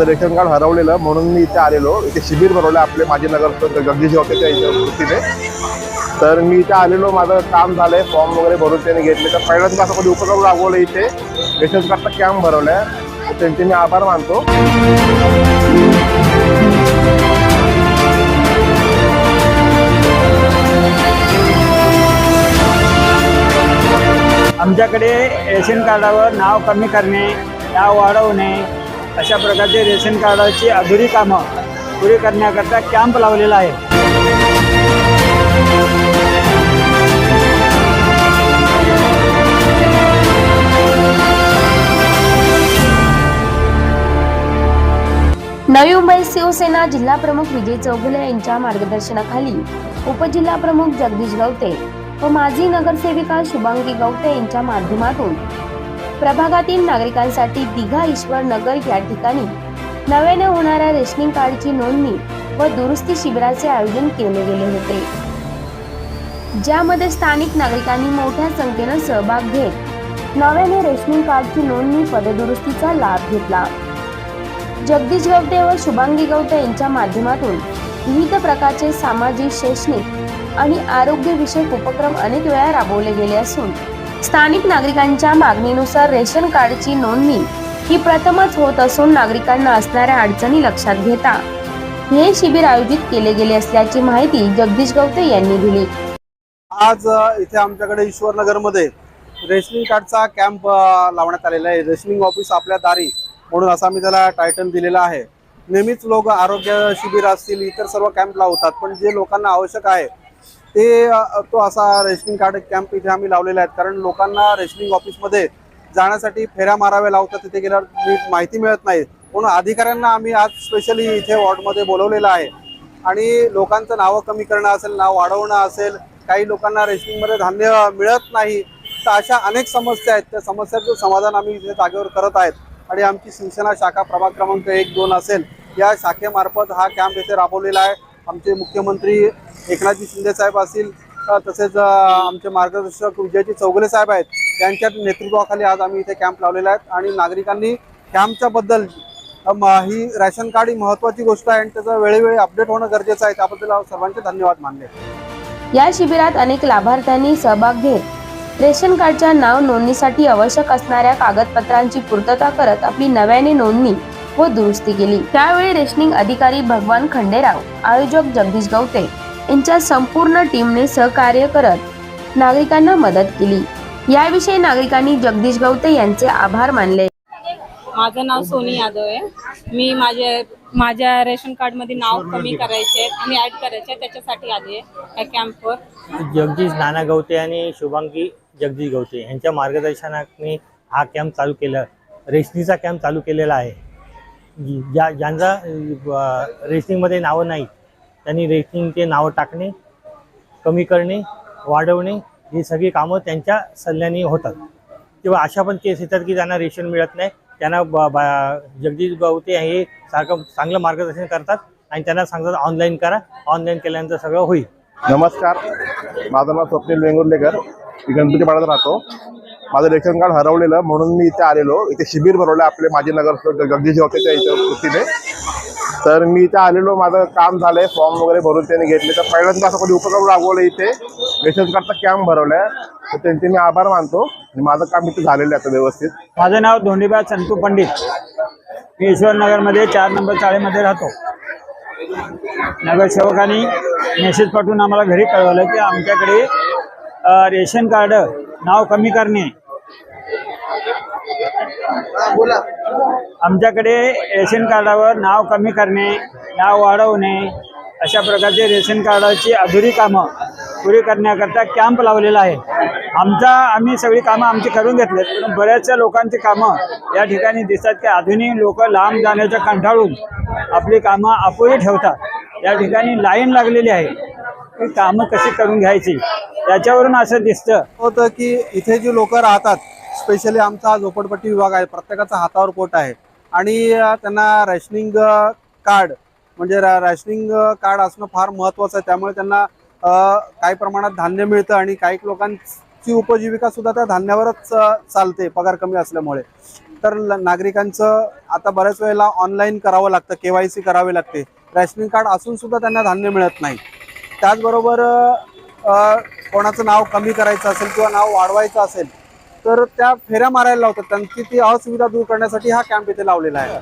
माझं ration card हरवलेलं म्हणून मी इथे आलेलो. इथे शिबिर भरवलं आपले माजी नगर जगदीश होते त्या वृत्तीने. तर मी इथे आलेलो माझं काम झालंय फॉर्म वगैरे भरून त्याने घेतले. तर पहिल्यांदा असं कधी उपक्रम राबवलं इथे. रेशन कार्डचा कॅम्प भरवलाय. त्यांचे मी आभार मानतो. आमच्याकडे रेशन कार्डावर नाव कमी करणे नाव वाढवणे अशा प्रकारचे रेशन कार्डाची अधुरी कामं पुरी करण्याकरता कॅम्प लावलेला आहे. नवी मुंबई शिवसेना जिल्हा प्रमुख विजय चौगुले यांच्या मार्गदर्शनाखाली उपजिल्हा प्रमुख जगदीश गवते व माजी नगरसेविका शुभांगी गवते यांच्या माध्यमातून प्रभागातील नागरिकांसाठी दिघा ईश्वर नगर या ठिकाणी नव्याने होणाऱ्या रेशनिंग कार्डची नोंदणी व दुरुस्ती शिबिराचे आयोजन केले गेले होते. ज्यामध्ये स्थानिक नागरिकांनी मोठ्या संख्येनं सहभाग घेत नव्याने रेशनिंग कार्डची नोंदणी पददुरुस्तीचा लाभ घेतला. जगदीश गवते व शुभांगी गवते यांच्या माध्यमातून विविध प्रकारचे सामाजिक शैक्षणिक आणि आरोग्यविषयक उपक्रम अनेक वेळा राबवले गेले असून स्थानिक नागरिकांच्या मागणीनुसार रेशन कार्डची नोंदणी ही प्रथमच होत असून नागरिकांना असणाऱ्या अडचणी लक्षात घेता. हे शिबिर आयोजित केले गेले असल्याची माहिती जगदीश गवते यांनी दिली. आज इथे आमच्याकडे ईश्वरनगरमध्ये रेशनिंग कार्डचा कॅम्प लावण्यात आलेला आहे. रेशनिंग ऑफिस आपल्या दारी म्हणून असा मी त्याला टायटल दिलेला आहे. नेहमीच लोक आरोग्य शिबिर असतील इतर सर्व कॅम्प लावतात पण जे लोकांना आवश्यक आहे ते तो असा रेशनिंग कार्ड कॅम्प इथे आम्ही लावलेला आहे कारण लोकांना रेशनिंग ऑफिसमध्ये जाण्यासाठी फेऱ्या माराव्या लावतात तिथे गेल्यावर नीट माहिती मिळत नाही. म्हणून अधिकाऱ्यांना आम्ही आज स्पेशली इथे वॉर्डमध्ये बोलवलेलं आहे. आणि लोकांचं नावं कमी करणं असेल नाव वाढवणं असेल काही लोकांना रेशनिंगमध्ये धान्य मिळत नाही तर अशा अनेक समस्या आहेत. त्या समस्यांचं समाधान आम्ही इथे जागेवर करत आहेत. आणि आमची शिवसेना शाखा प्रभाग क्रमांक एक दोन असेल या शाखेमार्फत हा कॅम्प इथे राबवलेला आहे. आमचे मुख्यमंत्री एकनाथजी शिंदे साहेब असतील तसेच आमचे मार्गदर्शक विजयजी चौगुले साहेब आहेत त्यांच्या नेतृत्वाखाली आज आम्ही इथे कॅम्प लावलेला आहे आणि नागरिकांनी कॅम्पच्या बद्दल ही रॅशन कार्ड ही महत्त्वाची गोष्ट आहे आणि त्याचं वेळोवेळी अपडेट होणं गरजेचं आहे. त्याबद्दल सर्वांचे धन्यवाद मानले. या शिबिरात अनेक लाभार्थ्यांनी सहभाग घेत रेशन कार्डच्या नाव नोंदणीसाठी आवश्यक असणाऱ्या कागदपत्रांची पूर्तता करत आपली नव्याने नोंदणी व दुरुस्ती केली. त्यावेळी रेशनिंग अधिकारी भगवान खंडेराव आयोजक जगदीश गवते यांच्या संपूर्ण टीमने सहकार्य करत नागरिकांना मदत केली. याविषयी नागरिकांनी जगदीश गवते यांचे आभार मानले. माझं नाव सोनी यादव आहे. मी माझ्या माझ्या रेशन कार्डमध्ये नाव कमी करायचे आणि ऍड करायचे त्याच्यासाठी आली आहे या कॅम्पवर. जगदीश नाना गवते आणि शुभांगी जगदीश गवते यांच्या मार्गदर्शनाने हा कॅम्प चालू केला रेशनिंगचा कॅम्प चालू केलेला आहे. जी- ज्या ज्यांचा रेशनिंगमध्ये नावं नाही त्यांनी रेटिंगचे नावं टाकणे कमी करणे वाढवणे ही सगळी कामं त्यांच्या सल्ल्याने होतात. किंवा अशा पण केस येतात की ज्यांना रेशन मिळत नाही त्यांना ब- बा जगदीश गवते हे सारखं चांगलं मार्गदर्शन करतात आणि त्यांना सांगतात ऑनलाईन करा ऑनलाईन केल्यानंतर सगळं होईल. नमस्कार. माझं नाव स्वप्नील वेंगुर्लेकर. मी गणपती पाड्यात राहतो. माझं रेशन कार्ड हरवलेलं म्हणून मी इथे आलेलो. इथे शिबिर भरवलं आपले माजी नगर जगदीश होते त्या इथे वतीने. तर मी इथे आलेलो माझं काम झालंय फॉर्म वगैरे भरून त्यांनी घेतले. तर पहिल्यांदा असं कोणी उपक्रम राबवलं इथे रेशन कार्डचा कॅम्प भरवलाय. तर त्यांचे मी आभार मानतो. आणि माझं काम इथे झालेलं आहे आता व्यवस्थित. माझं नाव धोंडीबा संतू पंडित. मी ईश्वरनगरमध्ये चार नंबर चाळीमध्ये राहतो. नगरसेवकांनी मेसेज पाठवून आम्हाला घरी कळवलं की आमच्याकडे रेशन कार्ड नाव कमी करणे आमच्याकडे रेशन कार्डावर नाव कमी करणे नाव वाढवणे अशा प्रकारचे रेशन कार्डाची अधुरी कामं पुरी करण्याकरता कॅम्प लावलेला आहे. आमचा आम्ही सगळी कामं आमची करून घेतलेत पण बऱ्याचशा लोकांची कामं या ठिकाणी दिसतात की आधुनिक लोक लांब जाण्याच्या कंटाळून आपली कामं अपुरी ठेवतात. या ठिकाणी लाईन लागलेली आहे. की कामं कशी करून घ्यायची? याच्यावरून असं दिसतं. होतं की इथे जी लोक राहतात स्पेशली आमचा झोपडपट्टी विभाग आहे प्रत्येकाचा हातावर पोट आहे. आणि त्यांना रॅशनिंग कार्ड म्हणजे रॅशनिंग कार्ड असणं फार महत्त्वाचं आहे. त्यामुळे त्यांना काही प्रमाणात धान्य मिळतं आणि काही लोकांची उपजीविका सुद्धा त्या धान्यावरच चालते पगार कमी असल्यामुळे. तर नागरिकांचं आता बऱ्याच वेळेला ऑनलाईन करावं लागतं के वाय सी करावी लागते. रॅशनिंग कार्ड असून सुद्धा त्यांना धान्य मिळत नाही. त्याचबरोबर कोणाचं नाव कमी करायचं असेल किंवा नाव वाढवायचं असेल तर त्या फेऱ्या मारायला लावतात त्यांची ती असुविधा दूर करण्यासाठी हा कॅम्प इथे लावलेला आहे.